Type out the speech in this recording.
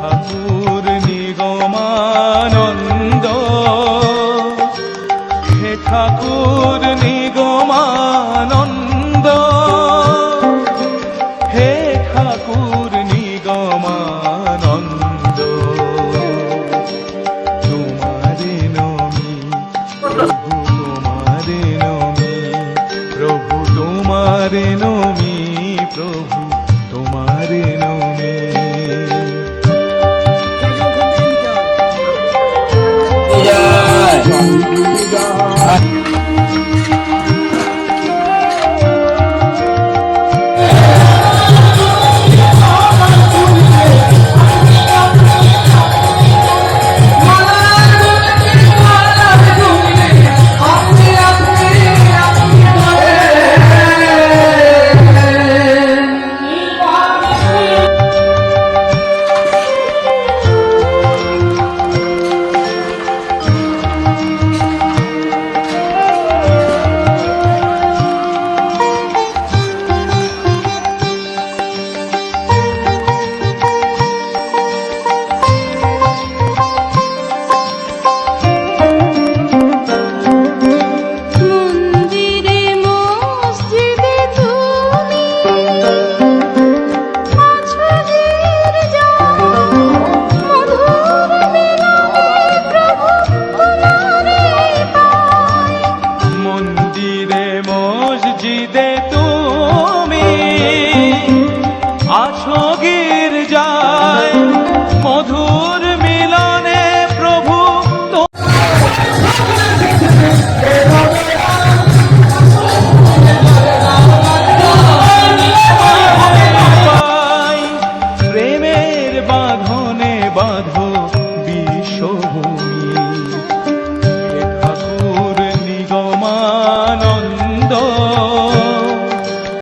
ঠাকুর নিগমানন্দ। হে ঠাকুর নিগমানন্দ। হে ঠাকুর নিগমানন্দ। তোমারে নমি প্রভু তোমারে নমি প্রভু তোমারে নমি প্রভু তোমারে Nomi Hallelujah. Iremos de Deus.